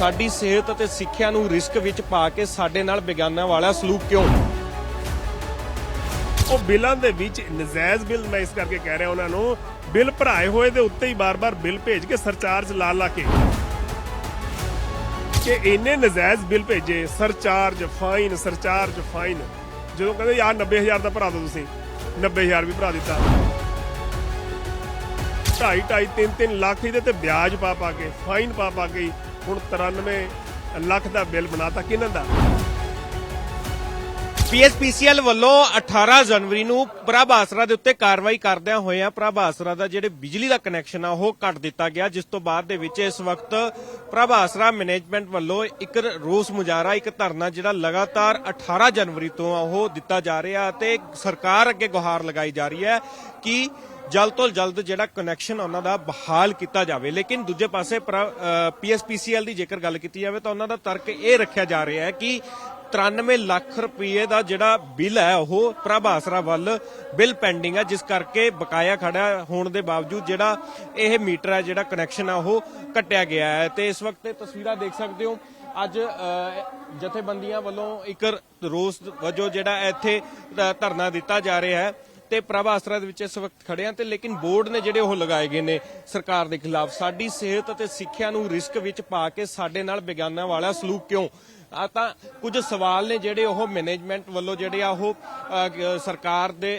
ਸਾਡੀ ਸਿਹਤ ਅਤੇ ਸਿੱਖਿਆ ਨੂੰ ਰਿਸਕ ਵਿੱਚ ਪਾ ਕੇ ਸਾਡੇ ਨਾਲ ਵਿਗਿਆਨਾਂ ਵਾਲਾ ਸਲੂਕ ਕਿਉਂ? ਉਹ ਬਿੱਲਾਂ ਦੇ ਵਿੱਚ ਨਜਾਇਜ਼ ਬਿੱਲ ਮੈਂ ਇਸ ਕਰਕੇ ਕਹਿ ਰਿਹਾ ਉਹਨਾਂ ਨੂੰ, ਬਿੱਲ ਭਰਾਏ ਹੋਏ ਦੇ ਉੱਤੇ ਹੀ ਬਾਰ-ਬਾਰ ਬਿੱਲ ਭੇਜ ਕੇ ਸਰਚਾਰਜ ਲਾ ਲਾ ਕੇ। ਕਿ ਇੰਨੇ ਨਜਾਇਜ਼ ਬਿੱਲ ਭੇਜੇ, ਸਰਚਾਰਜ ਫਾਈਨ ਸਰਚਾਰਜ ਫਾਈਨ। ਜਦੋਂ ਕਹਿੰਦੇ ਯਾਰ 90000 ਦਾ ਭਰਾ ਦਿਓ ਤੁਸੀਂ 90000 ਵੀ ਭਰਾ ਦਿੱਤਾ। 2.5 2.5 3 3 ਲੱਖ ਇਹਦੇ ਤੇ ਵਿਆਜ ਪਾ ਪਾ ਕੇ, ਫਾਈਨ ਪਾ ਪਾ ਕੇ ਹੁਣ 93 ਲੱਖ ਦਾ ਬਿੱਲ ਬਣਾਤਾ। ਕਿਹਨਾਂ ਦਾ? ਪੀਐਸਪੀਸੀਐਲ ਵੱਲੋਂ 18 ਜਨਵਰੀ ਨੂੰ ਪ੍ਰਭ ਆਸਰਾ ਦੇ ਉੱਤੇ ਕਾਰਵਾਈ ਕਰਦਿਆਂ ਹੋਇਆਂ ਪ੍ਰਭ ਆਸਰਾ ਦਾ ਜਿਹੜੇ ਬਿਜਲੀ ਦਾ ਕਨੈਕਸ਼ਨ ਆ, ਉਹ ਕੱਟ ਦਿੱਤਾ ਗਿਆ, ਜਿਸ ਤੋਂ ਬਾਅਦ ਦੇ ਵਿੱਚ ਇਸ ਵਕਤ ਪ੍ਰਭ ਆਸਰਾ ਮੈਨੇਜਮੈਂਟ ਵੱਲੋਂ ਇੱਕ ਰੋਸ ਮੁਜ਼ਾਹਰਾ, ਇੱਕ ਧਰਨਾ ਜਿਹੜਾ ਲਗਾਤਾਰ 18 ਜਨਵਰੀ ਤੋਂ ਉਹ ਦਿੱਤਾ ਜਾ ਰਿਹਾ ਤੇ ਸਰਕਾਰ ਅੱਗੇ ਗੁਹਾਰ ਲਗਾਈ ਜਾ ਰਹੀ ਹੈ ਕਿ ਜਲਦ ਤੋਂ ਜਲਦ ਜਿਹੜਾ ਕਨੈਕਸ਼ਨ ਉਹਨਾਂ ਦਾ ਬਹਾਲ ਕੀਤਾ ਜਾਵੇ। ਲੇਕਿਨ ਦੂਜੇ ਪਾਸੇ ਪੀਐਸਪੀਸੀਐਲ ਦੀ ਜੇਕਰ ਗੱਲ ਕੀਤੀ ਜਾਵੇ ਤਾਂ ਉਹਨਾਂ ਦਾ ਤਰਕ ਇਹ ਰੱਖਿਆ ਜਾ ਰਿਹਾ ਹੈ ਕਿ 93 ਲੱਖ ਰੁਪਏ ਦਾ ਜਿਹੜਾ ਬਿੱਲ ਹੈ, ਉਹ ਪ੍ਰਭ ਆਸਰਾ ਵੱਲ ਬਿੱਲ ਪੈਂਡਿੰਗ ਹੈ ਜਿਸ ਕਰਕੇ ਬਕਾਇਆ ਖੜਾ ਹੋਣ ਦੇ ਬਾਵਜੂਦ ਜਿਹੜਾ ਇਹ ਮੀਟਰ ਹੈ, ਜਿਹੜਾ ਕਨੈਕਸ਼ਨ ਹੈ ਉਹ ਕੱਟਿਆ ਗਿਆ ਹੈ। ਤੇ ਇਸ ਵਕਤ ਇਹ ਤਸਵੀਰਾਂ ਦੇਖ ਸਕਦੇ ਹੋ। ਅੱਜ ਜਥੇਬੰਦੀਆਂ ਵੱਲੋਂ ਇੱਕ ਰੋਸ ਵਜੋਂ ਜਿਹੜਾ ਇੱਥੇ ਧਰਨਾ ਦਿੱਤਾ ਜਾ ਰਿਹਾ ਹੈ। ਤੇ ਪ੍ਰਭ ਆਸਰਾ ਦੇ ਵਿੱਚ ਇਸ ਵਕਤ ਖੜੇ ਆ ਤੇ ਲੇਕਿਨ ਬੋਰਡ ਨੇ ਜਿਹੜੇ ਉਹ ਲਗਾਏ ਗਏ ਨੇ ਸਰਕਾਰ ਦੇ ਖਿਲਾਫ। ਸਾਡੀ ਸਿਹਤ ਅਤੇ ਸਿੱਖਿਆ ਨੂੰ ਰਿਸਕ ਵਿੱਚ ਪਾ ਕੇ ਸਾਡੇ ਨਾਲ ਵਿਗਿਆਨਾਂ ਵਾਲਾ ਸਲੂਕ ਕਿਉਂ? ਆ ਤਾਂ ਕੁਝ ਸਵਾਲ ਨੇ ਜਿਹੜੇ ਉਹ ਮੈਨੇਜਮੈਂਟ ਵੱਲੋਂ ਜਿਹੜੇ ਆ ਉਹ ਸਰਕਾਰ ਦੇ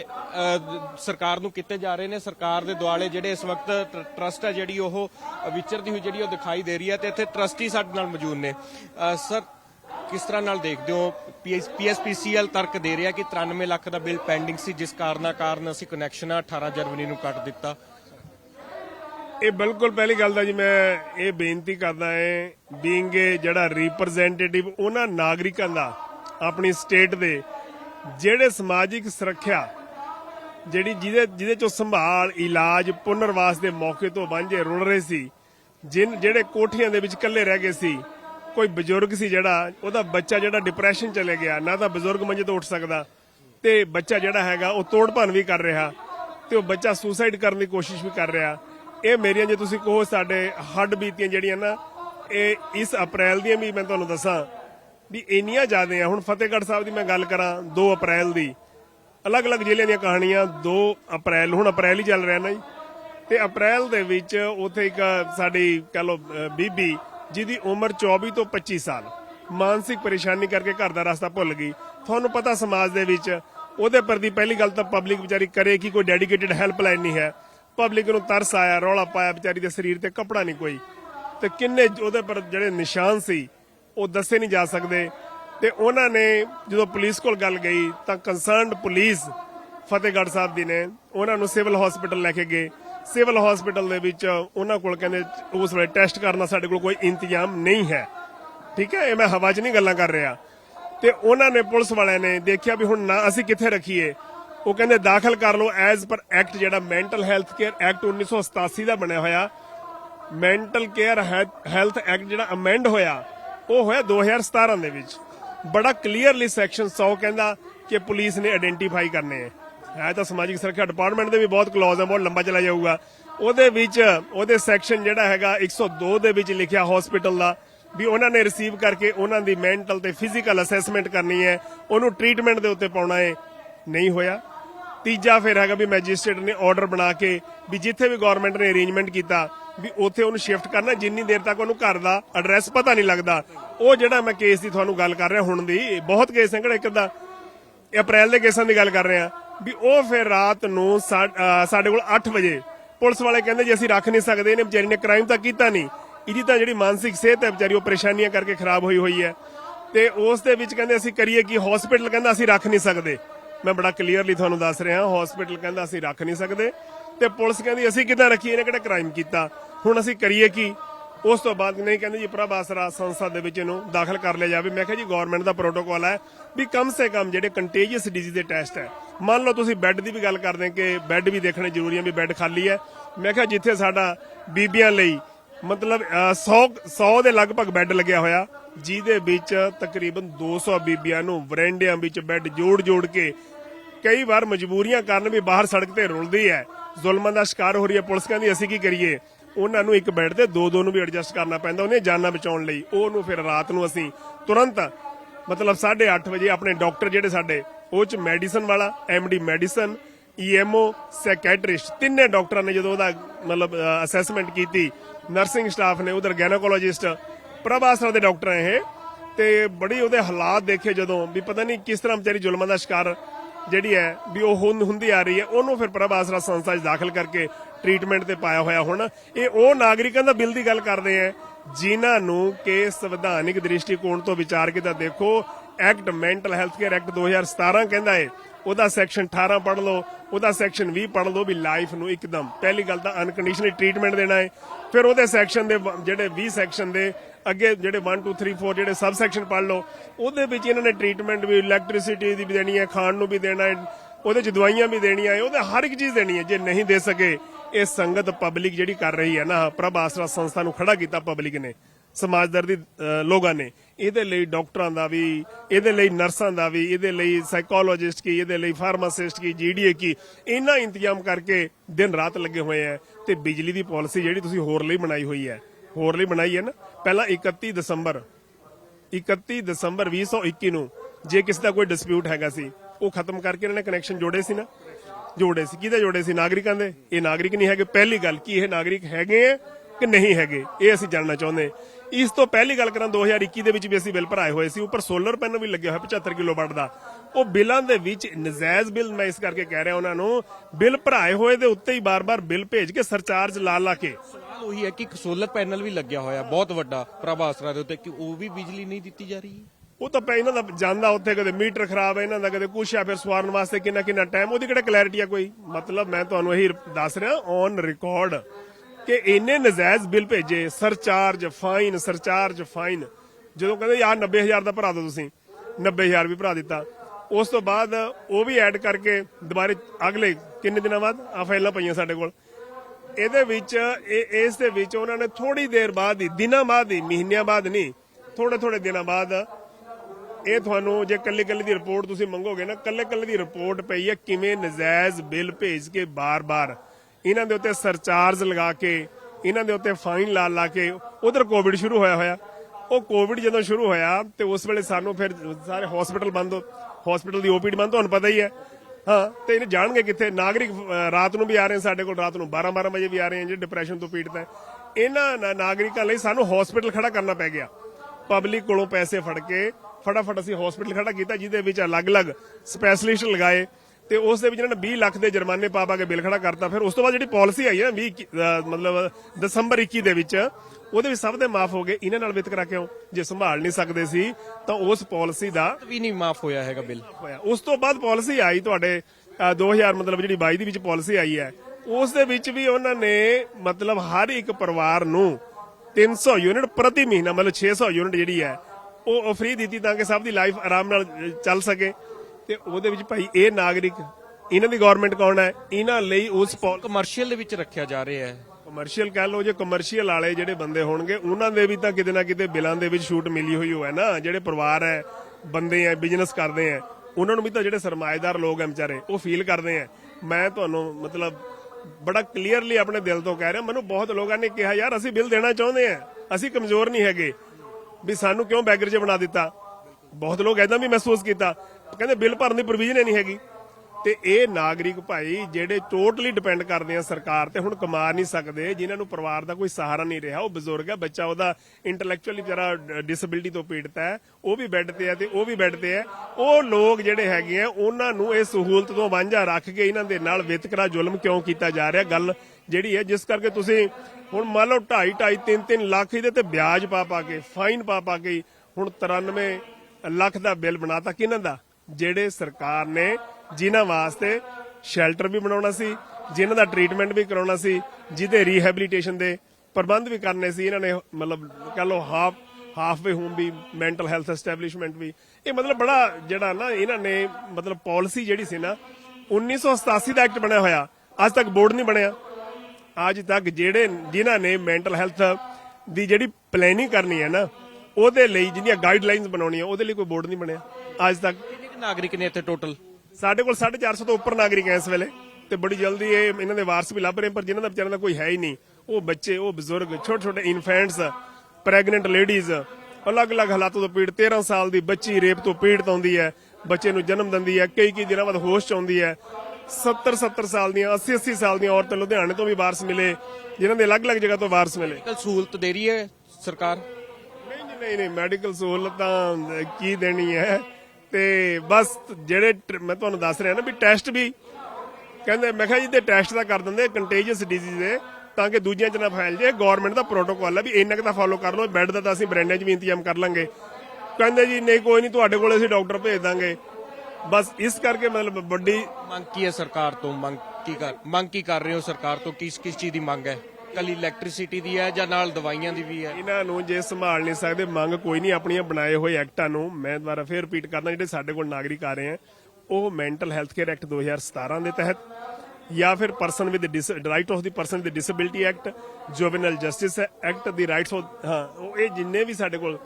ਸਰਕਾਰ ਨੂੰ ਕੀਤੇ ਜਾ ਰਹੇ ਨੇ। ਸਰਕਾਰ ਦੇ ਦੁਆਲੇ ਜਿਹੜੇ ਇਸ ਵਕਤ ਟਰ- ਟਰਸਟ ਹੈ ਜਿਹੜੀ ਉਹ ਵਿਚਰਦੀ ਹੋਈ ਜਿਹੜੀ ਉਹ ਦਿਖਾਈ ਦੇ ਰਹੀ ਹੈ ਤੇ ਇੱਥੇ ਟਰਸਟੀ ਸਾਡੇ ਨਾਲ ਮੌਜੂਦ ਨੇ। ਸਰ ਕਿਸ ਤਰ੍ਹਾਂ ਨਾਲ ਦੇਖਦੇ ਹੋ? ਪੀਐਸਪੀਸੀਐਲ ਤਰਕ ਦੇ ਰਿਹਾ ਕਿ 93 ਲੱਖ ਦਾ ਬਿੱਲ ਪੈਂਡਿੰਗ ਸੀ, ਜਿਸ ਕਾਰਨਾ ਕਾਰਨ ਅਸੀਂ ਕਨੈਕਸ਼ਨ 18 ਜਨਵਰੀ ਨੂੰ ਕੱਟ ਦਿੱਤਾ। ਇਹ ਬਿਲਕੁਲ ਪਹਿਲੀ ਗੱਲ ਦਾ ਜੀ ਮੈਂ ਇਹ ਬੇਨਤੀ ਕਰਦਾ ਹਾਂ ਬੀਇੰਗ ਜਿਹੜਾ ਰਿਪਰੈਜ਼ੈਂਟੇਟਿਵ ਉਹਨਾਂ ਨਾਗਰਿਕਾਂ ਦਾ, ਆਪਣੀ ਸਟੇਟ ਦੇ, ਜਿਹੜੇ ਸਮਾਜਿਕ ਸੁਰੱਖਿਆ, ਜਿਹੜੀ ਜਿਹਦੇ ਜਿਹਦੇ ਚੋਂ ਸੰਭਾਲ, ਇਲਾਜ, ਪੁਨਰਵਾਸ ਦੇ ਮੌਕੇ ਤੋਂ ਵਾਂਝੇ ਰੁਲ ਰਹੇ ਸੀ, ਜਿਨ ਜਿਹੜੇ ਕੋਠੀਆਂ ਦੇ ਵਿੱਚ ਇਕੱਲੇ ਰਹਿ ਗਏ ਸੀ ਕੋਈ ਬਜ਼ੁਰਗ ਸੀ ਜਿਹੜਾ, ਉਹਦਾ ਬੱਚਾ ਜਿਹੜਾ ਡਿਪਰੈਸ਼ਨ ਚਲੇ ਗਿਆ, ਨਾ ਤਾਂ ਬਜ਼ੁਰਗ ਮੰਜੇ ਤੋਂ ਉੱਠ ਸਕਦਾ, ਤੇ ਬੱਚਾ ਜਿਹੜਾ ਹੈਗਾ, ਉਹ ਤੋੜ ਭੰਨ ਵੀ ਕਰ ਰਿਹਾ, ਤੇ ਉਹ ਬੱਚਾ ਸੁਸਾਈਡ ਕਰਨ ਦੀ ਕੋਸ਼ਿਸ਼ ਵੀ ਕਰ ਰਿਹਾ। ਇਹ ਮੇਰੀਆਂ, ਜੇ ਤੁਸੀਂ ਕਹੋ, ਸਾਡੇ ਹੱਡ ਬੀਤੀਆਂ ਜਿਹੜੀਆਂ ਨਾ, ਇਹ ਇਸ ਅਪ੍ਰੈਲ ਦੀਆਂ ਵੀ ਮੈਂ ਤੁਹਾਨੂੰ ਦੱਸਾਂ, ਵੀ ਇੰਨੀਆਂ ਜ਼ਿਆਦਾ ਆ। ਹੁਣ ਫਤਿਹਗੜ੍ਹ ਸਾਹਿਬ ਦੀ ਮੈਂ ਗੱਲ ਕਰਾਂ 2 ਅਪ੍ਰੈਲ ਦੀ। ਅਲੱਗ-ਅਲੱਗ ਜ਼ਿਲ੍ਹਿਆਂ ਦੀਆਂ ਕਹਾਣੀਆਂ 2 ਅਪ੍ਰੈਲ, ਹੁਣ ਅਪ੍ਰੈਲ ਹੀ ਚੱਲ ਰਿਹਾ ਨਾ ਜੀ। ਤੇ ਅਪ੍ਰੈਲ ਦੇ ਵਿੱਚ ਉੱਥੇ ਇੱਕ ਸਾਡੀ, ਕਹ ਲੋ ਬੀਬੀ ਜਿਹਦੀ ਉਮਰ 24 ਤੋਂ 25 ਸਾਲ। ਮਾਨਸਿਕ ਪਰੇਸ਼ਾਨੀ ਕਰਕੇ ਘਰ ਦਾ ਰਸਤਾ ਭੁੱਲ ਗਈ। ਤੁਹਾਨੂੰ ਪਤਾ ਸਮਾਜ ਦੇ ਵਿੱਚ ਉਹਦੇ ਪ੍ਰਤੀ ਪਹਿਲੀ ਗੱਲ ਤਾਂ ਪਬਲਿਕ ਵਿਚਾਰੀ ਕਰੇ ਕਿ ਕੋਈ ਡੈਡੀਕੇਟਿਡ ਹੈਲਪਲਾਈਨ ਨਹੀਂ ਹੈ। ਪਬਲਿਕ ਨੂੰ ਤਰਸ ਆਇਆ, ਰੌਲਾ ਪਾਇਆ, ਵਿਚਾਰੀ ਦੇ ਸਰੀਰ ਤੇ ਕੱਪੜਾ ਨਹੀਂ ਕੋਈ। ਤੇ ਕਿੰਨੇ ਉਹਦੇ ਪਰ ਜਿਹੜੇ ਨਿਸ਼ਾਨ ਸੀ, ਉਹ ਦੱਸੇ ਨਹੀਂ ਜਾ ਸਕਦੇ। ਤੇ ਉਹਨਾਂ ਨੇ ਜਦੋਂ ਪੁਲਿਸ ਕੋਲ ਗੱਲ ਗਈ ਤਾਂ ਕੰਸਰਨਡ ਪੁਲਿਸ ਫਤਿਹਗੜ੍ਹ ਸਾਹਿਬ ਦੀ ਨੇ, ਉਹਨਾਂ ਨੂੰ ਸਿਵਲ ਹਸਪੀਟਲ ਲੈ ਕੇ ਗਏ। ਸਿਵਲ ਹਸਪੀਟਲ ਦੇ ਵਿੱਚ ਉਹਨਾਂ ਕੋਲ ਕਹਿੰਦੇ ਉਸ ਵੇਲੇ ਟੈਸਟ ਕਰਨ ਸਾਡੇ ਕੋਲ ਕੋਈ ਇੰਤਜ਼ਾਮ ਨਹੀਂ ਹੈ। ਠੀਕ ਹੈ? ਇਹ ਮੈਂ ਹਵਾ 'ਚ ਨਹੀਂ ਗੱਲਾਂ ਕਰ ਰਿਹਾ। ਤੇ ਉਹਨਾਂ ਨੇ ਪੁਲਿਸ ਵਾਲਿਆਂ ਨੇ ਦੇਖਿਆ ਵੀ ਹੁਣ ਨਾ ਅਸੀਂ ਕਿੱਥੇ ਰੱਖੀਏ। ਉਹ ਕਹਿੰਦੇ ਦਾਖਲ ਕਰ ਲਓ ਐਜ਼ ਪਰ ਐਕਟ ਜਿਹੜਾ ਮੈਂਟਲ ਹੈਲਥ ਕੇਅਰ ਐਕਟ 1987 ਦਾ ਬਣਿਆ ਹੋਇਆ। ਮੈਂਟਲ ਕੇਅਰ ਹੈਲਥ ਐਕਟ ਜਿਹੜਾ ਅਮੈਂਡ ਹੋਇਆ, ਉਹ ਹੋਇਆ 2017 ਦੇ ਵਿੱਚ। ਬੜਾ ਕਲੀਅਰਲੀ ਸੈਕਸ਼ਨ 100 ਕਹਿੰਦਾ ਕਿ ਪੁਲਿਸ ਨੇ ਆਇਡੈਂਟੀਫਾਈ ਕਰਨੇ। ਹੈ ਹੈ ਤਾਂ ਸਮਾਜਿਕ ਸੁਰੱਖਿਆ ਡਿਪਾਰਟਮੈਂਟ ਦੇ ਵੀ ਬਹੁਤ ਕਲੌਜ਼ ਹੈ ਬਹੁਤ ਲੰਬਾ ਚਲਾ ਜਾਊਗਾ। ਉਹਦੇ ਵਿੱਚ, ਉਹਦੇ ਸੈਕਸ਼ਨ ਜਿਹੜਾ ਹੈਗਾ 102 ਦੇ ਵਿੱਚ ਲਿਖਿਆ ਹਸਪੀਟਲ ਦਾ, ਵੀ ਉਹਨਾਂ ਨੇ ਰਿਸੀਵ ਕਰਕੇ ਉਹਨਾਂ ਦੀ ਮੈਂਟਲ ਤੇ ਫਿਜ਼ੀਕਲ ਅਸੈਸਮੈਂਟ ਕਰਨੀ ਹੈ, ਉਹਨੂੰ ਟ੍ਰੀਟਮੈਂਟ ਦੇ ਉੱਤੇ ਪਾਉਣਾ ਹੈ। ਨਹੀਂ ਹੋਇਆ। ਤੀਜਾ ਫਿਰ ਹੈਗਾ ਵੀ ਮੈਜਿਸਟ੍ਰੇਟ ਨੇ ਆਰਡਰ ਬਣਾ ਕੇ ਵੀ ਜਿੱਥੇ ਵੀ ਗਵਰਨਮੈਂਟ ਨੇ ਅਰੇਂਜਮੈਂਟ ਕੀਤਾ, ਵੀ ਉੱਥੇ ਉਹਨੂੰ ਸ਼ਿਫਟ ਕਰਨਾ, ਜਿੰਨੀ ਦੇਰ ਤੱਕ ਉਹਨੂੰ ਘਰ ਦਾ ਐਡਰੈਸ ਪਤਾ ਨਹੀਂ ਲੱਗਦਾ। ਉਹ ਜਿਹੜਾ ਮੈਂ ਕੇਸ ਦੀ ਤੁਹਾਨੂੰ ਗੱਲ ਕਰ ਰਿਹਾ, ਹੁਣ ਦੀ, ਬਹੁਤ ਕੇਸ ਹੈ ਕਿਹੜਾ ਇੱਕ ਦਾ ਅਪ੍ਰੈਲ ਦੇ ਕੇਸਾਂ ਦੀ ਗੱਲ ਕਰ ਰਹੇ। ਵੀ ਉਹ ਫਿਰ ਰਾਤ ਨੂੰ ਸਾਡੇ ਕੋਲ 8 ਵਜੇ ਪੁਲਿਸ ਵਾਲੇ ਕਹਿੰਦੇ ਜੀ ਅਸੀਂ ਰੱਖ ਨਹੀਂ ਸਕਦੇ, ਇਹਨੇ ਵਿਚਾਰੀ ਨੇ ਕ੍ਰਾਈਮ ਤਾਂ ਕੀਤਾ ਨਹੀਂ। ਇਹਦੀ ਤਾਂ ਜਿਹੜੀ ਮਾਨਸਿਕ ਸਿਹਤ ਹੈ ਵਿਚਾਰੀ, ਉਹ ਪਰੇਸ਼ਾਨੀਆਂ ਕਰਕੇ ਖਰਾਬ ਹੋਈ ਹੋਈ ਹੈ। ਤੇ ਉਸ ਦੇ ਵਿੱਚ ਕਹਿੰਦੇ ਅਸੀਂ ਕਰੀਏ ਕਿ? ਹਸਪੀਟਲ ਕਹਿੰਦਾ ਅਸੀਂ ਰੱਖ ਨਹੀਂ ਸਕਦੇ। ਮੈਂ ਬੜਾ ਕਲੀਅਰਲੀ ਤੁਹਾਨੂੰ ਦੱਸ ਰਿਹਾ ਹਸਪੀਟਲ ਕਹਿੰਦਾ ਅਸੀਂ ਰੱਖ ਨਹੀਂ ਸਕਦੇ। ਤੇ ਪੁਲਿਸ ਕਹਿੰਦੀ ਅਸੀਂ ਕਿੱਦਾਂ ਰੱਖੀਏ? ਇਹਨੇ ਕਿਹੜਾ ਕ੍ਰਾਈਮ ਕੀਤਾ? ਹੁਣ ਅਸੀਂ ਕਰੀਏ ਕੀ? ਉਸ ਤੋਂ ਬਾਅਦ ਨਹੀਂ ਕਹਿੰਦੇ ਜੀ ਪ੍ਰਭ ਆਸਰਾ ਸੰਸਥਾ ਦੇ ਵਿੱਚ ਇਹਨੂੰ ਦਾਖਲ ਕਰ ਲਿਆ ਜਾਵੇ। ਮੈਂ ਕਿਹਾ ਜੀ ਗਵਰਨਮੈਂਟ ਦਾ ਪ੍ਰੋਟੋਕਾਲ ਹੈ ਵੀ ਕਮ ਸੇ ਕਮ ਜਿਹੜੇ ਕੰਟੇਜੀਅਸ ਡਿਜ਼ੀਜ਼ ਦੇ ਟੈਸਟ ਹੈ ਮੰਨ ਲਓ ਤੁਸੀਂ ਬੈੱਡ ਦੀ ਵੀ ਗੱਲ ਕਰਦੇ ਕਿ ਬੈੱਡ ਵੀ ਦੇਖਣੇ ਜ਼ਰੂਰੀ ਹੈ ਵੀ ਬੈੱਡ ਖਾਲੀ ਹੈ। ਮੈਂ ਕਿਹਾ ਜਿੱਥੇ ਸਾਡਾ ਬੀਬੀਆਂ ਲਈ ਮਤਲਬ 100 100 ਦੇ ਲਗਭਗ ਬੈੱਡ ਲੱਗਿਆ ਹੋਇਆ, ਜਿਹਦੇ ਵਿੱਚ ਤਕਰੀਬਨ 200 ਬੀਬੀਆਂ ਨੂੰ ਵਰੈਂਡਿਆਂ ਵਿੱਚ ਬੈੱਡ ਜੋੜ-ਜੋੜ ਕੇ ਕਈ ਵਾਰ ਮਜਬੂਰੀਆਂ ਕਾਰਨ ਵੀ ਬਾਹਰ ਸੜਕ ਤੇ ਰੁਲਦੀ ਹੈ। ਜ਼ੁਲਮਾਂ ਦਾ ਸ਼ਿਕਾਰ ਹੋ ਰਹੀ ਹੈ ਪੁਲਿਸ, ਕਹਿੰਦੀ ਅਸੀਂ ਕੀ ਕਰੀਏ? ਉਹਨਾਂ ਨੂੰ ਇੱਕ ਬੈੱਡ ਤੇ ਦੋ ਦੋ ਨੂੰ ਵੀ ਐਡਜਸਟ ਕਰਨਾ ਪੈਂਦਾ ਉਹਨੇ ਜਾਨਾਂ ਬਚਾਉਣ ਲਈ। ਉਹਨੂੰ ਫਿਰ ਰਾਤ ਨੂੰ ਅਸੀਂ ਤੁਰੰਤ ਮਤਲਬ 8:30 ਵਜੇ ਆਪਣੇ ਡਾਕਟਰ ਜਿਹੜੇ ਸਾਡੇ ਉਹ ਚ ਮੈਡੀਸਨ ਵਾਲਾ ਐਮਡੀ ਮੈਡੀਸਨ ਈਐਮਓ ਸਾਈਕੈਟ੍ਰਿਸਟ ਤਿੰਨੇ ਡਾਕਟਰਾਂ ਨੇ ਜਦੋਂ ਉਹਦਾ ਮਤਲਬ ਅਸੈਸਮੈਂਟ ਕੀਤੀ ਨਰਸਿੰਗ ਸਟਾਫ ਨੇ, ਉਧਰ ਗੈਨੋਕੋਲੋਜਿਸਟ ਪ੍ਰਭਾਸਰਾ ਦੇ ਡਾਕਟਰ ਆ ਇਹ, ਤੇ ਬੜੀ ਉਹਦੇ ਹਾਲਾਤ ਦੇਖੇ ਜਦੋਂ, ਵੀ ਪਤਾ ਨਹੀਂ ਕਿਸ ਤਰ੍ਹਾਂ ਵਿਚਾਰੀ ਜ਼ੁਲਮਾਂ ਦਾ ਸ਼ਿਕਾਰ ਜਿਹੜੀ ਹੈ, ਵੀ ਉਹ ਹੁੰਦੀ ਆ ਰਹੀ ਹੈ, ਉਹਨੂੰ ਫਿਰ ਪ੍ਰਭ ਆਸਰਾ ਸੰਸਥਾ 'ਚ ਦਾਖਲ ਕਰਕੇ ਟ੍ਰੀਟਮੈਂਟ ਤੇ ਪਾਇਆ ਹੋਇਆ ਹੁਣ। ਇਹ ਉਹ ਨਾਗਰਿਕਾਂ ਦਾ ਬਿੱਲ ਦੀ ਗੱਲ ਕਰਦੇ ਆ ਜਿਨ੍ਹਾਂ ਨੂੰ ਕਿ ਸੰਵਿਧਾਨਿਕ ਦ੍ਰਿਸ਼ਟੀਕੋਣ ਤੋਂ ਵਿਚਾਰ ਕੇ ਤਾਂ ਦੇਖੋ act mental health care act 2017 ਕਹਿੰਦਾ ਹੈ ਉਹਦਾ ਸੈਕਸ਼ਨ 18 ਪੜ੍ਹ ਲਓ ਉਹਦਾ ਸੈਕਸ਼ਨ 20 ਪੜ੍ਹ ਲਓ ਵੀ ਲਾਈਫ ਨੂੰ ਇੱਕਦਮ ਪਹਿਲੀ ਗੱਲ ਤਾਂ ਅਨਕੰਡੀਸ਼ਨਲੀ ਟ੍ਰੀਟਮੈਂਟ ਦੇਣਾ ਹੈ ਫਿਰ ਉਹਦੇ ਸੈਕਸ਼ਨ ਦੇ ਜਿਹੜੇ 20 ਸੈਕਸ਼ਨ ਦੇ ਅੱਗੇ ਜਿਹੜੇ 1 2 3 4 ਜਿਹੜੇ ਸਬ ਸੈਕਸ਼ਨ ਪੜ੍ਹ ਲਓ ਉਹਦੇ ਵਿੱਚ ਇਹਨਾਂ ਨੇ ਟ੍ਰੀਟਮੈਂਟ ਵੀ ਇਲੈਕਟ੍ਰਿਸਿਟੀ ਦੀ ਵੀ ਦੇਣੀ ਹੈ ਖਾਣ ਨੂੰ ਵੀ ਦੇਣਾ ਹੈ ਉਹਦੇ ਚ ਦਵਾਈਆਂ ਵੀ ਦੇਣੀਆਂ ਹੈ ਉਹਦੇ ਹਰ ਇੱਕ ਚੀਜ਼ ਦੇਣੀ ਹੈ ਜੇ ਨਹੀਂ ਦੇ ਸਕੇ ਇਹ ਸੰਗਤ ਪਬਲਿਕ ਜਿਹੜੀ ਕਰ ਰਹੀ ਹੈ ਨਾ ਪ੍ਰਭ ਆਸਰਾ ਸੰਸਥਾ ਨੂੰ ਖੜਾ ਕੀਤਾ ਪਬਲਿਕ ਨੇ ਸਮਾਜਦਰਦੀ ਅ, ਲੋਕਾਂ ਨੇ। ਇਹਦੇ ਲਈ ਡਾਕਟਰਾਂ ਦਾ ਵੀ, ਇਹਦੇ ਲਈ ਨਰਸਾਂ ਦਾ ਵੀ, ਇਹਦੇ ਲਈ ਸਾਈਕੋਲੋਜਿਸਟ ਕੀ, ਇਹਦੇ ਲਈ ਫਾਰਮਾਸਿਸਟ ਕੀ ਜੀਡੀਏ ਕੀ ਇਹਨਾਂ ਇੰਤਜ਼ਾਮ ਕਰਕੇ ਦਿਨ ਰਾਤ ਲੱਗੇ ਹੋਏ ਆ ਤੇ ਬਿਜਲੀ ਦੀ ਪਾਲਿਸੀ ਜਿਹੜੀ ਤੁਸੀਂ ਹੋਰ ਲਈ ਬਣਾਈ ਹੋਈ ਹੈ ਹੋਰ ਲਈ ਬਣਾਈ ਹੈ ਨਾ, ਪਹਿਲਾਂ 31 ਦਸੰਬਰ 31 ਦਸੰਬਰ 2021 ਨੂੰ ਜੇ ਕਿਸੇ ਦਾ ਕੋਈ ਡਿਸਪਿਊਟ ਹੈਗਾ ਸੀ, ਉਹ ਖਤਮ ਕਰਕੇ ਇਹਨਾਂ ਨੇ ਕਨੈਕਸ਼ਨ ਜੋੜੇ ਸੀ ਨਾ, ਜੋੜੇ ਸੀ, ਕਿਹਦੇ ਜੋੜੇ ਸੀ? ਨਾਗਰਿਕਾਂ ਦੇ। ਇਹ ਨਾਗਰਿਕ ਨਹੀਂ ਹੈਗੇ। ਪਹਿਲੀ ਗੱਲ ਕੀ ਇਹ ਨਾਗਰਿਕ ਹੈਗੇ ਆ ਕਿ ਨਹੀਂ ਹੈਗੇ? ਇਹ ਅਸੀਂ ਜਾਣਨਾ ਚਾਹੁੰਦੇ ਇਸ ਤੋਂ ਪਹਿਲੀ ਗੱਲ ਕਰਾਂ 2021 ਦੇ ਵਿੱਚ ਵੀ ਅਸੀਂ ਬਿੱਲ ਭਰਾਏ ਹੋਏ ਸੀ ਉੱਪਰ ਸੋਲਰ ਪੈਨਲ ਵੀ ਲੱਗਿਆ ਹੋਇਆ 75 ਕਿਲੋਵਾਟ ਦਾ। ਉਹ ਬਿੱਲਾਂ ਦੇ ਵਿੱਚ ਨਜਾਇਜ਼ ਬਿੱਲ ਮੈਂ ਇਸ ਕਰਕੇ ਕਹਿ ਰਿਹਾ ਉਹਨਾਂ ਨੂੰ ਬਿੱਲ ਭਰਾਏ ਹੋਏ ਦੇ ਉੱਤੇ ਹੀ ਬਾਰ-ਬਾਰ ਬਿੱਲ ਭੇਜ ਕੇ ਸਰਚਾਰਜ ਲਾ ਲਾ ਕੇ। ਸਵਾਲ ਉਹੀ ਹੈ ਕਿ ਇੱਕ ਸੋਲਰ ਪੈਨਲ ਵੀ ਲੱਗਿਆ ਹੋਇਆ ਬਹੁਤ ਵੱਡਾ ਪ੍ਰਭ ਆਸਰਾ ਦੇ ਉੱਤੇ ਕਿ ਉਹ ਵੀ ਬਿਜਲੀ ਨਹੀਂ ਦਿੱਤੀ ਜਾ ਰਹੀ? ਉਹ ਤਾਂ ਪੈ ਇਹਨਾਂ ਦਾ ਜਾਂਦਾ ਉੱਥੇ ਕਦੇ ਮੀਟਰ ਖਰਾਬ ਹੈ ਇਹਨਾਂ ਦਾ ਕਦੇ ਕੁਛ ਆ ਫਿਰ ਸਵਾਰਨ ਵਾਸਤੇ ਕਿੰਨਾ ਕਿੰਨਾ ਟਾਈਮ ਉਹਦੀ ਕਿਹੜਾ ਕਲੈਰਿਟੀ ਆ ਕੋਈ? ਮਤਲਬ ਮੈਂ ਤੁਹਾਨੂੰ ਇਹੀ ਦੱਸ ਰਿਹਾ ਔਨ ਰਿਕਾਰਡ ਕਿ ਇੰਨੇ ਨਜਾਇਜ਼ ਬਿੱਲ ਭੇਜੇ ਸਰਚਾਰਜ ਫਾਈਨ ਸਰਚਾਰਜ ਫਾਈਨ ਜਦੋਂ ਕਹਿੰਦੇ, ਯਾਰ 90000 ਦਾ ਭਰਾ ਦਿਓ ਤੁਸੀਂ 90000 ਵੀ ਭਰਾ ਦਿੱਤਾ। ਉਸ ਤੋਂ ਬਾਅਦ ਉਹ ਵੀ ਐਡ ਕਰਕੇ ਦੁਬਾਰੇ ਅਗਲੇ ਕਿੰਨੇ ਦਿਨਾਂ ਬਾਅਦ? ਆ ਫਾਈਲਾਂ ਪਈਆਂ ਸਾਡੇ ਕੋਲ। ਇਹਦੇ ਵਿੱਚ, ਇਹ, ਇਸ ਦੇ ਵਿੱਚ ਉਹਨਾਂ ਨੇ ਥੋੜੀ ਦੇਰ ਬਾਅਦ ਹੀ, ਦਿਨਾਂ ਬਾਅਦ ਹੀ, ਮਹੀਨਿਆਂ ਬਾਅਦ ਨਹੀਂ ਥੋੜੇ ਥੋੜੇ ਦਿਨਾਂ ਬਾਅਦ ਇਹ ਤੁਹਾਨੂੰ ਜੇ ਕੱਲੇ ਕੱਲੇ ਦੀ ਰਿਪੋਰਟ ਤੁਸੀਂ ਮੰਗੋਗੇ ਨਾ ਕੱਲੇ ਕੱਲੇ ਦੀ ਰਿਪੋਰਟ ਪਈ ਹੈ ਕਿਵੇਂ ਨਜਾਇਜ਼ ਬਿੱਲ ਭੇਜ ਕੇ ਬਾਰ-ਬਾਰ। ਇਹਨਾਂ ਦੇ ਉੱਤੇ ਸਰਚਾਰਜ ਲਗਾ ਕੇ, ਇਹਨਾਂ ਦੇ ਉੱਤੇ ਫਾਈਨ ਲਾ ਲਾ ਕੇ, ਉਧਰ ਕੋਵਿਡ ਸ਼ੁਰੂ ਹੋਇਆ ਹੋਇਆ। ਉਹ ਕੋਵਿਡ ਜਦੋਂ ਸ਼ੁਰੂ ਹੋਇਆ, ਤੇ ਉਸ ਵੇਲੇ ਸਾਨੂੰ ਫਿਰ ਸਾਰੇ ਹਸਪੀਟਲ ਬੰਦ ਹਸਪੀਟਲ ਦੀ ਓਪੀਡੀ ਬੰਦ, ਤੁਹਾਨੂੰ ਪਤਾ ਹੀ ਹੈ। ਹਾਂ, ਤੇ ਇਹਨੇ ਜਾਣਗੇ ਕਿੱਥੇ? ਨਾਗਰਿਕ ਰਾਤ ਨੂੰ ਵੀ ਆ ਰਹੇ ਸਾਡੇ ਕੋਲ, ਰਾਤ ਨੂੰ 12 12 ਵਜੇ ਵੀ ਆ ਰਹੇ ਨੇ, ਜਿਹੜੇ ਡਿਪਰੈਸ਼ਨ ਤੋਂ ਪੀੜਤ ਹੈ। ਇਹਨਾਂ ਨਾਗਰਿਕਾਂ ਲਈ ਸਾਨੂੰ ਹਸਪੀਟਲ ਖੜਾ ਕਰਨਾ ਪੈ ਗਿਆ। ਪਬਲਿਕ ਕੋਲੋਂ ਪੈਸੇ ਫੜ ਕੇ, ਫਟਾਫਟ ਅਸੀਂ ਹਸਪੀਟਲ ਖੜਾ ਕੀਤਾ, ਜਿਹਦੇ ਵਿੱਚ ਅਲੱਗ-ਅਲੱਗ ਸਪੈਸ਼ਲਿਸਟ ਲਗਾਏ। ਤੇ ਉਸ ਦੇ ਵਿੱਚ ਇਹਨਾਂ ਨੇ 20 ਲੱਖ ਦੇ ਜੁਰਮਾਨੇ ਪਾ ਪਾ ਕੇ ਬਿੱਲ ਖੜਾ ਕਰਤਾ ਫਿਰ ਉਸ ਤੋਂ ਬਾਅਦ ਜਿਹੜੀ ਪਾਲਿਸੀ ਆਈ ਹੈ ਨਾ 20 ਅਹ ਮਤਲਬ ਦਸੰਬਰ 21 ਦੇ ਵਿੱਚ ਉਹਦੇ ਵਿੱਚ ਸਭ ਦੇ ਮਾਫ ਹੋ ਗਏ। ਇਹਨਾਂ ਨਾਲ ਵਿਤਕਰਾ ਕਿਉਂ ਜੇ ਸੰਭਾਲ ਨਹੀਂ ਸਕਦੇ ਸੀ ਤਾਂ ਉਸ ਪਾਲਿਸੀ ਦਾ ਵੀ ਨਹੀਂ ਮਾਫ ਹੋਇਆ ਹੈਗਾ ਬਿੱਲ। ਉਸ ਤੋਂ ਬਾਅਦ ਪਾਲਿਸੀ ਆਈ ਤੁਹਾਡੇ ਅਹ 2000 ਮਤਲਬ ਜਿਹੜੀ 22 ਦੇ ਵਿੱਚ ਪਾਲਿਸੀ ਆਈ ਹੈ ਉਸ ਦੇ ਵਿੱਚ ਵੀ ਉਹਨਾਂ ਨੇ ਮਤਲਬ ਹਰ ਇੱਕ ਪਰਿਵਾਰ ਨੂੰ 300 ਯੂਨਿਟ ਪ੍ਰਤੀ ਮਹੀਨਾ ਮਤਲਬ 600 ਯੂਨਿਟ ਜਿਹੜੀ ਹੈ ਉਹ ਫ੍ਰੀ ਦਿੱਤੀ ਤਾਂ ਕਿ ਸਭ ਦੀ ਲਾਈਫ ਆਰਾਮ ਨਾਲ ਚੱਲ ਸਕੇ। ਤੇ ਉਹਦੇ ਵਿੱਚ ਭਾਈ ਇਹ ਨਾਗਰਿਕ ਇਹਨਾਂ ਦੀ ਗਵਰਨਮੈਂਟ ਕੌਣ ਹੈ? ਇਹਨਾਂ ਲਈ ਉਸ ਕਮਰਸ਼ੀਅਲ ਦੇ ਵਿੱਚ ਰੱਖਿਆ ਜਾ ਰਿਹਾ ਹੈ। ਕਮਰਸ਼ੀਅਲ ਕਹਿ ਲਓ ਜੇ ਕਮਰਸ਼ੀਅਲ ਵਾਲੇ ਜਿਹੜੇ ਬੰਦੇ ਹੋਣਗੇ ਉਹਨਾਂ ਦੇ ਵੀ ਤਾਂ ਕਿਤੇ ਨਾ ਕਿਤੇ ਬਿੱਲਾਂ ਦੇ ਵਿੱਚ ਛੂਟ ਮਿਲੀ ਹੋਈ ਹੋਵੇ ਨਾ। ਜਿਹੜੇ ਪਰਿਵਾਰ ਹੈ ਬੰਦੇ ਹੈ ਬਿਜ਼ਨਸ ਕਰਦੇ ਹੈ ਉਹਨਾਂ ਨੂੰ ਵੀ ਤਾਂ ਜਿਹੜੇ ਸਰਮਾਏਦਾਰ ਲੋਕ ਹੈ ਵਿਚਾਰੇ ਉਹ ਫੀਲ ਕਰਦੇ ਹੈ। ਮੈਂ ਤੁਹਾਨੂੰ ਮਤਲਬ ਬੜਾ ਕਲੀਅਰਲੀ ਆਪਣੇ ਦਿਲ ਤੋਂ ਕਹਿ ਰਿਹਾ ਮੈਨੂੰ ਬਹੁਤ ਲੋਕਾਂ ਨੇ ਕਿਹਾ ਯਾਰ ਅਸੀਂ ਬਿੱਲ ਦੇਣਾ ਚਾਹੁੰਦੇ ਆ ਅਸੀਂ ਕਮਜ਼ੋਰ ਨਹੀਂ ਹੈਗੇ। ਵੀ ਸਾਨੂੰ ਕਿਉਂ ਬੈਗਰ 'ਚ ਬਣਾ ਦਿੱਤਾ? ਬਹੁਤ ਲੋਕ ਐਦਾਂ ਵੀ ਮਹਿਸੂਸ ਕੀਤਾ। ਕਹਿੰਦੇ ਬਿੱਲ ਭਰਨ ਦੀ ਪ੍ਰੋਵੀਜ਼ਨ ਹੀ ਨਹੀਂ ਹੈਗੀ। ਤੇ ਇਹ ਨਾਗਰਿਕ ਭਾਈ ਜਿਹੜੇ ਟੋਟਲੀ ਡਿਪੈਂਡ ਕਰਦੇ ਆ ਸਰਕਾਰ ਤੇ ਹੁਣ ਕਮਾ ਨਹੀਂ ਸਕਦੇ, ਜਿਨ੍ਹਾਂ ਨੂੰ ਪਰਿਵਾਰ ਦਾ ਕੋਈ ਸਹਾਰਾ ਨਹੀਂ ਰਿਹਾ, ਉਹ ਬਜ਼ੁਰਗ ਹੈ ਬੱਚਾ ਉਹਦਾ ਇੰਟੈਲੈਕਚੁਅਲੀ ਵਿਚਾਰਾ ਡਿਸੇਬਿਲਿਟੀ ਤੋਂ ਪੀੜਤ ਹੈ, ਉਹ ਵੀ ਬੈੱਡ ਤੇ ਹੈ ਤੇ ਉਹ ਵੀ ਬੈੱਡ ਤੇ ਹੈ। ਉਹ ਲੋਕ ਜਿਹੜੇ ਹੈਗੇ ਆ, ਉਹਨਾਂ ਨੂੰ ਇਹ ਸਹੂਲਤ ਤੋਂ ਵਾਂਝਾ ਰੱਖ ਕੇ ਇਹਨਾਂ ਦੇ ਨਾਲ ਵਿਤਕਰਾ ਜ਼ੁਲਮ ਕਿਉਂ ਕੀਤਾ ਜਾ ਰਿਹਾ? ਗੱਲ ਜਿਹੜੀ ਹੈ, ਜਿਸ ਕਰਕੇ ਤੁਸੀਂ ਹੁਣ ਮੰਨ ਲਓ 2.5 2.5 3 3 ਲੱਖ ਇਹਦੇ ਤੇ ਵਿਆਜ ਪਾ ਪਾ ਕੇ ਫਾਈਨ ਪਾ ਪਾ ਕੇ ਹੁਣ 93 ਲੱਖ ਦਾ ਬਿੱਲ ਬਣਾਤਾ, ਕਿਹਨਾਂ ਦਾ? ਜਿਹੜੇ ਸਰਕਾਰ ਨੇ ਜਿਨ੍ਹਾਂ ਵਾਸਤੇ ਸ਼ੈਲਟਰ ਵੀ ਬਣਾਉਣਾ ਸੀ, ਜਿਨ੍ਹਾਂ ਦਾ ਟ੍ਰੀਟਮੈਂਟ ਵੀ ਕਰਾਉਣਾ ਸੀ, ਜਿਹਦੇ ਰੀਹੈਬਿਲਿਟੇਸ਼ਨ ਦੇ ਪ੍ਰਬੰਧ ਵੀ ਕਰਨੇ ਸੀ, ਇਹਨਾਂ ਨੇ ਮਤਲਬ ਕਹ ਲਓ ਹਾਫ ਹਾਫਵੇ ਹੋਮ ਵੀ ਮੈਂਟਲ ਹੈਲਥ ਐਸਟੈਬਲਿਸ਼ਮੈਂਟ ਵੀ। ਇਹ ਮਤਲਬ ਬੜਾ ਜਿਹੜਾ ਨਾ ਇਹਨਾਂ ਨੇ ਮਤਲਬ ਪਾਲਿਸੀ ਜਿਹੜੀ ਸੀ ਨਾ 1987 ਦਾ ਐਕਟ ਬਣਿਆ ਹੋਇਆ। ਅੱਜ ਤੱਕ ਬੋਰਡ ਨਹੀਂ ਬਣਿਆ। ਅੱਜ ਤੱਕ ਜਿਹੜੇ, ਜਿਨ੍ਹਾਂ ਨੇ ਮੈਂਟਲ ਹੈਲਥ ਦੀ ਜਿਹੜੀ ਪਲੈਨਿੰਗ ਕਰਨੀ ਹੈ ਨਾ, ਉਹਦੇ ਲਈ ਜਿਹੜੀਆਂ ਗਾਈਡਲਾਈਨਸ ਬਣਾਉਣੀਆਂ, ਉਹਦੇ ਲਈ ਕੋਈ ਬੋਰਡ ਨਹੀਂ ਬਣਿਆ। ਅੱਜ ਤੱਕ ਨਾਗਰਿਕ ਨੇ ਇੱਥੇ ਟੋਟਲ ਸਾਡੇ ਕੋਲ 450 ਤੋਂ ਉੱਪਰ ਨਾਗਰਿਕ ਹੈ ਇਸ ਵੇਲੇ ਤੇ ਬੜੀ ਜਲਦੀ ਇਹ ਇਹਨਾਂ ਦੇ ਵਾਰਸ ਵੀ ਲੱਭ ਰਹੇ ਪਰ ਜਿਨ੍ਹਾਂ ਦਾ ਵਿਚਾਰਿਆਂ ਦਾ ਕੋਈ ਹੈ ਹੀ ਨਹੀਂ। ਉਹ ਬੱਚੇ ਉਹ ਬਜ਼ੁਰਗ ਛੋਟੇ ਛੋਟੇ ਇਨਫੈਂਟਸ ਪ੍ਰੈਗਨੈਂਟ ਲੇਡੀਜ਼ ਅਲੱਗ-ਅਲੱਗ ਹਾਲਾਤਾਂ ਤੋਂ ਪੀੜਤ। 13 ਸਾਲ ਦੀ ਬੱਚੀ ਰੇਪ ਤੋਂ ਪੀੜਤ ਆਉਂਦੀ ਹੈ ਬੱਚੇ ਨੂੰ ਜਨਮ ਦਿੰਦੀ ਹੈ ਕਈ ਕਈ ਦਿਨਾਂ ਬਾਅਦ ਹੋਸ਼ ਚ ਆਉਂਦੀ ਹੈ। 70 70 ਸਾਲ ਦੀਆਂ 80 80 ਸਾਲ ਦੀਆਂ ਔਰਤਾਂ ਲੁਧਿਆਣੇ ਤੋਂ ਵੀ ਵਾਰਸ ਮਿਲੇ ਜਿਨ੍ਹਾਂ ਦੇ ਅਲੱਗ-ਅਲੱਗ ਜਗ੍ਹਾ ਤੋਂ ਵਾਰਸ ਮਿਲੇ। ਕੱਲ ਸਹੂਲਤ ਦੇ ਰਹੀ ਹੈ ਸਰਕਾਰ? ਨਹੀਂ ਨਹੀਂ ਨਹੀਂ ਮੈਡੀਕਲ ਸਹੂਲਤਾਂ ਕੀ ਦੇਣੀ ਹੈ? ਤੇ ਬਸ ਜਿਹੜੇ ਮੈਂ ਤੁਹਾਨੂੰ ਦੱਸ ਰਿਹਾ ਨਾ ਵੀ ਟੈਸਟ ਵੀ ਕਹਿੰਦੇ, ਮੈਂ ਕਿਹਾ ਜੀ ਤੇ ਟੈਸਟ ਤਾਂ ਕਰ ਦਿੰਦੇ ਕੰਟੇਜੀਅਸ ਡਿਜ਼ੀਜ਼ ਦੇ, ਤਾਂ ਕਿ ਦੂਜਿਆਂ ਚ ਨਾ ਫੈਲ ਜੇ। ਗਵਰਨਮੈਂਟ ਦਾ ਪ੍ਰੋਟੋਕਾਲ ਹੈ ਵੀ ਇੰਨਾ ਕੁ ਤਾਂ ਫਾਲੋ ਕਰ ਲਓ ਬੈੱਡ ਦਾ ਤਾਂ ਅਸੀਂ ਬਰੈਂਡਾਂ 'ਚ ਵੀ ਇੰਤਜ਼ਾਮ ਕਰ ਲਾਂਗੇ। ਕਹਿੰਦੇ ਜੀ, ਨਹੀਂ, ਕੋਈ ਨਹੀਂ, ਤੁਹਾਡੇ ਕੋਲ ਅਸੀਂ ਡਾਕਟਰ ਭੇਜ ਦਾਂਗੇ। ਬਸ ਇਸ ਕਰਕੇ ਮਤਲਬ ਵੱਡੀ ਮੰਗ ਕੀ ਹੈ ਸਰਕਾਰ ਤੋਂ? ਮੰਗ ਕੀ ਕਰ ਮੰਗ ਕੀ ਕਰ ਰਹੇ ਹੋ ਸਰਕਾਰ ਤੋਂ? ਕਿਸ ਕਿਸ ਚੀਜ਼ ਦੀ ਮੰਗ ਹੈ? ਕੱਲੀ ਇਲੈਕਟ੍ਰਿਸਿਟੀ ਦੀ ਹੈ ਜਾਂ ਨਾਲ ਦਵਾਈਆਂ ਦੀ ਵੀ ਹੈ? ਇਹਨਾਂ ਨੂੰ ਜੇ ਸੰਭਾਲ ਨਹੀਂ ਸਕਦੇ, ਮੰਗ ਕੋਈ ਨਹੀਂ, ਆਪਣੀਆਂ ਬਣਾਏ ਹੋਏ ਐਕਟਾਂ ਨੂੰ ਮੈਂ ਦੁਬਾਰਾ ਫੇਰ ਰਿਪੀਟ ਕਰਦਾ, ਜਿਹੜੇ ਸਾਡੇ ਕੋਲ ਨਾਗਰਿਕ ਆ ਰਹੇ ਆ, ਉਹ ਮੈਂਟਲ ਹੈਲਥ ਕੇਅਰ ਐਕਟ 2017 ਦੇ ਤਹਿਤ ਜਾਂ ਫਿਰ person with right of the person with disability act juvenile justice act the rights ਹਾਂ, ਉਹ ਇਹ ਜਿੰਨੇ ਵੀ ਸਾਡੇ ਕੋਲ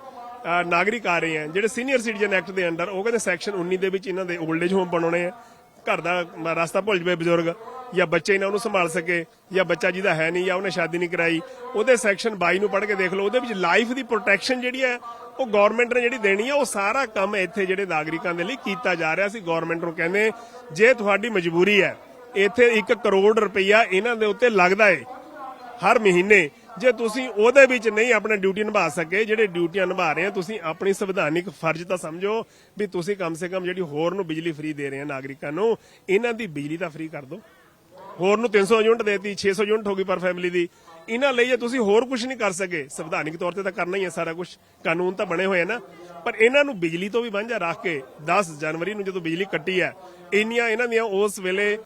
ਨਾਗਰਿਕ ਆ ਰਹੇ ਆ, ਜਿਹੜੇ ਸੀਨੀਅਰ ਸਿਟੀਜ਼ਨ ਐਕਟ ਦੇ ਅੰਡਰ, ਉਹ ਕਹਿੰਦੇ ਸੈਕਸ਼ਨ 19 ਦੇ ਵਿੱਚ ਇਹਨਾਂ ਦੇ 올ਡ ਏਜ ਹੋਮ ਬਣਾਉਣੇ ਆ, ਘਰ ਦਾ ਰਸਤਾ ਭੁੱਲ ਜਵੇ ਬਜ਼ੁਰਗ। ਜਾਂ ਬੱਚੇ ਇਹਨਾਂ ਨੂੰ ਸੰਭਾਲ ਸਕੇ ਜਾਂ ਬੱਚਾ ਜਿਹਦਾ ਹੈ ਨਹੀਂ ਜਾਂ ਉਹਨੇ ਸ਼ਾਦੀ ਨਹੀਂ ਕਰਾਈ, ਉਹਦੇ ਸੈਕਸ਼ਨ 22 ਨੂੰ ਪੜ੍ਹ ਕੇ ਦੇਖ ਲਓ, ਉਹਦੇ ਵਿੱਚ ਲਾਈਫ ਦੀ ਪ੍ਰੋਟੈਕਸ਼ਨ ਜਿਹੜੀ ਹੈ, ਉਹ ਗਵਰਨਮੈਂਟ ਨੇ ਜਿਹੜੀ ਦੇਣੀ ਹੈ ਉਹ ਸਾਰਾ ਕੰਮ ਇੱਥੇ ਜਿਹੜੇ ਨਾਗਰਿਕਾਂ ਦੇ ਲਈ ਕੀਤਾ ਜਾ ਰਿਹਾ ਸੀ ਗਵਰਨਮੈਂਟ ਨੂੰ ਕਹਿੰਦੇ, ਜੇ ਤੁਹਾਡੀ ਮਜਬੂਰੀ ਹੈ, ਇੱਥੇ 1 ਕਰੋੜ ਰੁਪਈਆ ਇਹਨਾਂ ਦੇ ਉੱਤੇ ਲੱਗਦਾ ਏ, ਹਰ ਮਹੀਨੇ, ਜੇ ਤੁਸੀਂ ਉਹਦੇ ਵਿੱਚ ਨਹੀਂ ਆਪਣਾ ਡਿਊਟੀ ਨਿਭਾ ਸਕੇ, ਜਿਹੜੇ ਡਿਊਟੀਆਂ ਨਿਭਾ ਰਹੇ ਆ, ਤੁਸੀਂ ਆਪਣੀ ਸੰਵਿਧਾਨਿਕ ਫਰਜ਼ ਤਾਂ ਸਮਝੋ ਵੀ ਤੁਸੀਂ ਕਮ ਸੇ ਕਮ ਜਿਹੜੀ ਹੋਰ ਨੂੰ ਬਿਜਲੀ ਫ੍ਰੀ ਦੇ ਰਹੇ ਆ ਨਾਗਰਿਕਾਂ ਨੂੰ, ਇਹਨਾਂ ਦੀ ਬਿਜਲੀ ਤਾਂ ਫ੍ਰੀ ਕਰ ਦਿਓ। ਹੋਰ ਨੂੰ 300 ਯੂਨਿਟ ਦੇਤੀ 600 ਯੂਨਿਟ ਹੋ ਗਈ ਪਰ ਫੈਮਿਲੀ ਦੀ। ਇਹਨਾਂ ਲਈ ਜੇ ਤੁਸੀਂ ਹੋਰ ਕੁਝ ਨਹੀਂ ਕਰ ਸਕੇ, ਸੰਵਿਧਾਨਿਕ ਤੌਰ ਤੇ ਤਾਂ ਕਰਨਾ ਹੀ ਹੈ ਸਾਰਾ ਕੁਝ ਕਾਨੂੰਨ ਤਾਂ ਬਣੇ ਹੋਏ ਆ ਨਾ। ਪਰ ਇਹਨਾਂ ਨੂੰ ਬਿਜਲੀ ਤੋਂ ਵੀ ਵਾਂਝਾ ਰੱਖ ਕੇ 10 ਜਨਵਰੀ ਨੂੰ ਜਦੋਂ ਬਿਜਲੀ ਕੱਟੀ ਹੈ, ਇੰਨੀਆਂ ਇਹਨਾਂ ਦੀਆਂ ਉਸ ਵੇਲੇ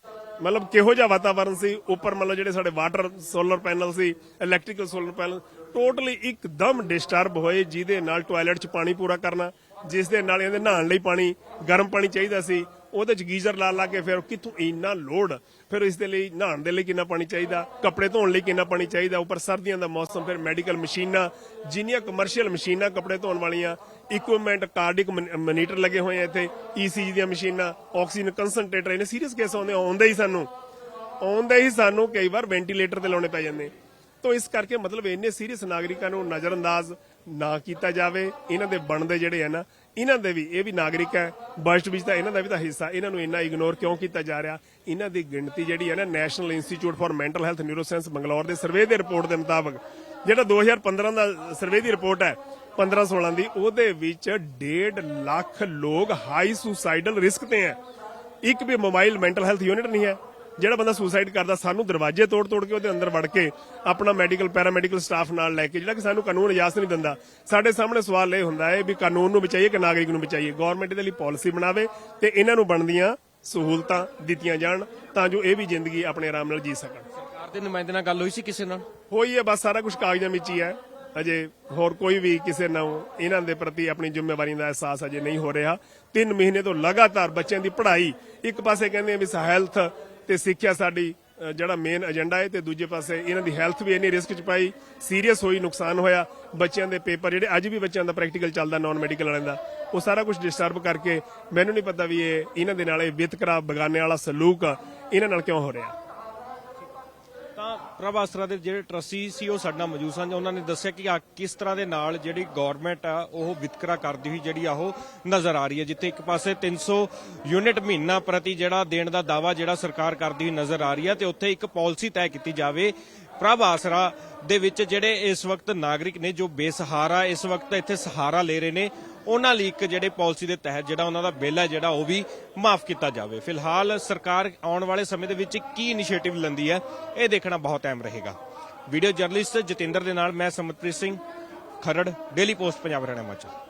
ਮਤਲਬ ਕਿਹੋ ਜਿਹਾ ਵਾਤਾਵਰਣ ਸੀ? ਉੱਪਰ ਮਤਲਬ ਜਿਹੜੇ ਸਾਡੇ ਵਾਟਰ ਸੋਲਰ ਪੈਨਲ ਸੀ ਇਲੈਕਟ੍ਰੀਕਲ ਸੋਲਰ ਪੈਨਲ ਟੋਟਲੀ ਇੱਕਦਮ ਡਿਸਟਰਬ ਹੋਏ, ਜਿਹਦੇ ਨਾਲ ਟਾਇਲਟ 'ਚ ਪਾਣੀ ਪੂਰਾ ਕਰਨਾ ਜਿਸ ਦੇ ਨਾਲ ਇਹਦੇ ਨਹਾਉਣ ਲਈ ਪਾਣੀ, ਗਰਮ ਪਾਣੀ ਚਾਹੀਦਾ ਸੀ। ਉਹਦੇ 'ਚ ਗੀਜ਼ਰ ਲਾ ਲਾ ਕੇ ਫਿਰ ਕਿੱਥੋਂ ਇੰਨਾ ਲੋਡ, ਫਿਰ ਇਸ ਦੇ ਲਈ ਨਹਾਉਣ ਦੇ ਲਈ ਕਿੰਨਾ ਪਾਣੀ ਚਾਹੀਦਾ, ਕੱਪੜੇ ਧੋਣ ਲਈ ਕਿੰਨਾ ਪਾਣੀ ਚਾਹੀਦਾ, ਉੱਪਰ ਸਰਦੀਆਂ ਦਾ ਮੌਸਮ, ਫਿਰ ਮੈਡੀਕਲ ਮਸ਼ੀਨਾਂ, ਜਿੰਨੀਆਂ ਕਮਰਸ਼ੀਅਲ ਮਸ਼ੀਨਾਂ ਕੱਪੜੇ ਧੋਣ ਵਾਲੀਆਂ ਇਕਵਿਪਮੈਂਟ ਕਾਰਡਿਕ ਮਨੀਟਰ ਲੱਗੇ ਹੋਏ ਆ ਇੱਥੇ ਈਸੀਜੀ ਦੀਆਂ ਮਸ਼ੀਨਾਂ ਆਕਸੀਜਨ ਕੰਸਨਟ੍ਰੇਟਰ ਇਹਨੇ ਸੀਰੀਅਸ ਕੇਸ ਆਉਂਦੇ ਆਉਂਦੇ ਹੀ ਸਾਨੂੰ, ਆਉਂਦੇ ਹੀ ਸਾਨੂੰ ਕਈ ਵਾਰ ਵੈਂਟੀਲੇਟਰ ਤੇ ਲਾਉਣੇ ਪੈ ਜਾਂਦੇ। ਤੋਂ ਇਸ ਕਰਕੇ ਮਤਲਬ ਇੰਨੇ ਸੀਰੀਅਸ ਨਾਗਰਿਕਾਂ ਨੂੰ ਨਜ਼ਰਅੰਦਾਜ਼ ਨਾ ਕੀਤਾ ਜਾਵੇ, ਇਹਨਾਂ ਦੇ ਬਣਦੇ ਜਿਹੜੇ ਆ ਨਾ, ਇਹਨਾਂ ਦੇ ਵੀ, ਇਹ ਵੀ ਨਾਗਰਿਕ ਹੈ। ਬਜਟ ਵਿੱਚ ਤਾਂ ਇਹਨਾਂ ਦਾ ਵੀ ਤਾਂ ਹਿੱਸਾ, ਇਹਨਾਂ ਨੂੰ ਇੰਨਾ ਇਗਨੋਰ ਕਿਉਂ ਕੀਤਾ ਜਾ ਰਿਹਾ? ਇਹਨਾਂ ਦੀ ਗਿਣਤੀ ਜਿਹੜੀ ਹੈ ਨਾ national institute for mental health neuroscience Bangalore ਦੇ ਸਰਵੇ ਦੀ ਰਿਪੋਰਟ ਦੇ ਮੁਤਾਬਕ, ਜਿਹੜਾ 2015 ਦਾ ਸਰਵੇ ਦੀ ਰਿਪੋਰਟ ਹੈ 15 16 ਦੀ, ਉਹਦੇ ਵਿੱਚ 1.5 ਲੱਖ ਲੋਕ ਹਾਈ ਸੁਸਾਈਡਲ ਰਿਸਕ ਤੇ ਹੈ। ਇੱਕ ਵੀ ਮੋਬਾਈਲ ਮੈਂਟਲ ਹੈਲਥ ਯੂਨਿਟ ਨਹੀਂ ਹੈ। ਜਿਹੜਾ ਬੰਦਾ ਸੁਸਾਈਡ ਕਰਦਾ ਸਾਨੂੰ ਦਰਵਾਜ਼ੇ ਤੋੜ ਤੋੜ ਕੇ ਉਹਦੇ ਅੰਦਰ ਵੜ ਕੇ ਆਪਣਾ ਮੈਡੀਕਲ ਪੈਰਾਮੈਡੀਕਲ ਸਟਾਫ ਨਾਲ ਲੈ ਕੇ ਜਿਹੜਾ ਕਿ ਸਾਨੂੰ ਕਾਨੂੰਨ ਇਜਾਜ਼ਤ ਨਹੀਂ ਦਿੰਦਾ। ਸਾਡੇ ਸਾਹਮਣੇ ਸਵਾਲ ਇਹ ਹੁੰਦਾ ਹੈ ਵੀ ਕਾਨੂੰਨ ਨੂੰ ਬਚਾਈਏ ਕਿ ਨਾਗਰਿਕ ਨੂੰ ਬਚਾਈਏ? ਗਵਰਨਮੈਂਟ ਇਹਦੇ ਲਈ ਪਾਲਿਸੀ ਬਣਾਵੇ ਤੇ ਇਹਨਾਂ ਨੂੰ ਬਣਦੀਆਂ ਸਹੂਲਤਾਂ ਦਿੱਤੀਆਂ ਜਾਣ ਤਾਂ ਜੋ ਇਹ ਵੀ ਜ਼ਿੰਦਗੀ ਆਪਣੇ ਆਰਾਮ ਨਾਲ ਜੀ ਸਕਣ। ਸਰਕਾਰ ਦੇ ਨੁਮਾਇੰਦੇ ਨਾਲ ਗੱਲ ਹੋਈ ਸੀ ਕਿਸੇ ਨਾਲ? ਹੋਈ ਹੈ ਬਸ ਸਾਰਾ ਕੁਝ ਕਾਗਜ਼ਾਂ ਵਿੱਚ ਹੀ ਹੈ। ਅਜੇ ਹੋਰ ਕੋਈ ਵੀ ਕਿਸੇ ਨੂੰ ਇਹਨਾਂ ਦੇ ਪ੍ਰਤੀ ਆਪਣੀ ਜ਼ਿੰਮੇਵਾਰੀ ਦਾ ਅਹਿਸਾਸ ਅਜੇ ਨਹੀਂ ਹੋ ਰਿਹਾ। 3 ਮਹੀਨੇ ਤੋਂ ਲਗਾਤਾਰ ਬੱਚਿਆਂ ਦੀ ਪੜ੍ਹਾਈ ਇੱਕ ਪਾਸੇ ਕਹਿੰਦੇ ਆ ਵੀ ਹੈਲਥ ਤੇ ਸਿੱਖਿਆ ਸਾਡੀ ਜਿਹੜਾ ਮੇਨ ਏਜੰਡਾ ਹੈ ਤੇ ਦੂਜੇ ਪਾਸੇ ਇਹਨਾਂ ਦੀ ਹੈਲਥ ਵੀ ਇੰਨੀ ਰਿਸਕ ਚ ਪਾਈ ਸੀਰੀਅਸ ਹੋਈ, ਨੁਕਸਾਨ ਹੋਇਆ, ਬੱਚਿਆਂ ਦੇ ਪੇਪਰ ਜਿਹੜੇ ਅੱਜ ਵੀ ਬੱਚਿਆਂ ਦਾ ਪ੍ਰੈਕਟੀਕਲ ਚੱਲਦਾ ਨਾਨ ਮੈਡੀਕਲ ਵਾਲਿਆਂ ਦਾ, ਉਹ ਸਾਰਾ ਕੁਝ ਡਿਸਟਰਬ ਕਰਕੇ ਮੈਨੂੰ ਨਹੀਂ ਪਤਾ ਵੀ ਇਹ ਇਹਨਾਂ ਦੇ ਨਾਲ ਇਹ ਵਿਤਕਰਾ ਬਗਾਨੇ ਵਾਲਾ ਸਲੂਕ ਇਹਨਾਂ ਨਾਲ ਕਿਉਂ ਹੋ ਰਿਹਾ। ਪ੍ਰਭ ਆਸਰਾ ਦੇ ਜਿਹੜੇ ਟਰਸਟੀ ਸੀ, ਉਹ ਸਾਡੇ ਨਾਲ ਮੌਜੂਦ ਸਨ। ਉਹਨਾਂ ਨੇ ਦੱਸਿਆ ਕਿ ਆ ਕਿਸ ਤਰ੍ਹਾਂ ਦੇ ਨਾਲ ਜਿਹੜੀ ਗਵਰਨਮੈਂਟ ਆ, ਉਹ ਵਿਤਕਰਾ ਕਰਦੀ ਹੋਈ ਜਿਹੜੀ ਆ, ਉਹ ਨਜ਼ਰ ਆ ਰਹੀ ਹੈ, ਜਿੱਥੇ ਇੱਕ ਪਾਸੇ 300 ਯੂਨਿਟ ਮਹੀਨਾ ਪ੍ਰਤੀ ਜਿਹੜਾ ਦੇਣ ਦਾ ਦਾਵਾ ਜਿਹੜਾ ਸਰਕਾਰ ਕਰਦੀ ਹੋਈ ਨਜ਼ਰ ਆ ਰਹੀ ਹੈ ਤੇ ਉੱਥੇ ਇੱਕ ਪਾਲਿਸੀ ਤੈਅ ਕੀਤੀ ਜਾਵੇ। ਪ੍ਰਭ ਆਸਰਾ ਦੇ ਵਿੱਚ ਜਿਹੜੇ ਇਸ ਵਕਤ ਨਾਗਰਿਕ ਨੇ ਜੋ ਬੇਸਹਾਰਾ, ਇਸ ਵਕਤ ਇੱਥੇ ਸਹਾਰਾ ਲੈ ਰਹੇ ਨੇ ਉਹਨਾਂ ਲਈ ਇੱਕ ਜਿਹੜੇ ਪਾਲਿਸੀ ਦੇ ਤਹਿਤ ਜਿਹੜਾ ਉਹਨਾਂ ਦਾ ਬਿੱਲ ਹੈ ਜਿਹੜਾ ਉਹ ਵੀ ਮਾਫ ਕੀਤਾ ਜਾਵੇ। ਫਿਲਹਾਲ ਸਰਕਾਰ ਆਉਣ ਵਾਲੇ ਸਮੇਂ ਦੇ ਵਿੱਚ ਕੀ ਇਨੀਸ਼ੀਏਟਿਵ ਲੈਂਦੀ ਹੈ, ਇਹ ਦੇਖਣਾ ਬਹੁਤ ਅਹਿਮ ਰਹੇਗਾ। ਵੀਡੀਓ ਜਰਨਲਿਸਟ ਜਤਿੰਦਰ ਦੇ ਨਾਲ ਮੈਂ ਸਮਤਪ੍ਰੀਤ ਸਿੰਘ ਖਰੜ, ਡੇਲੀ ਪੋਸਟ, ਪੰਜਾਬ ਹਰਿਆਣਾ ਹਿਮਾਚਲ।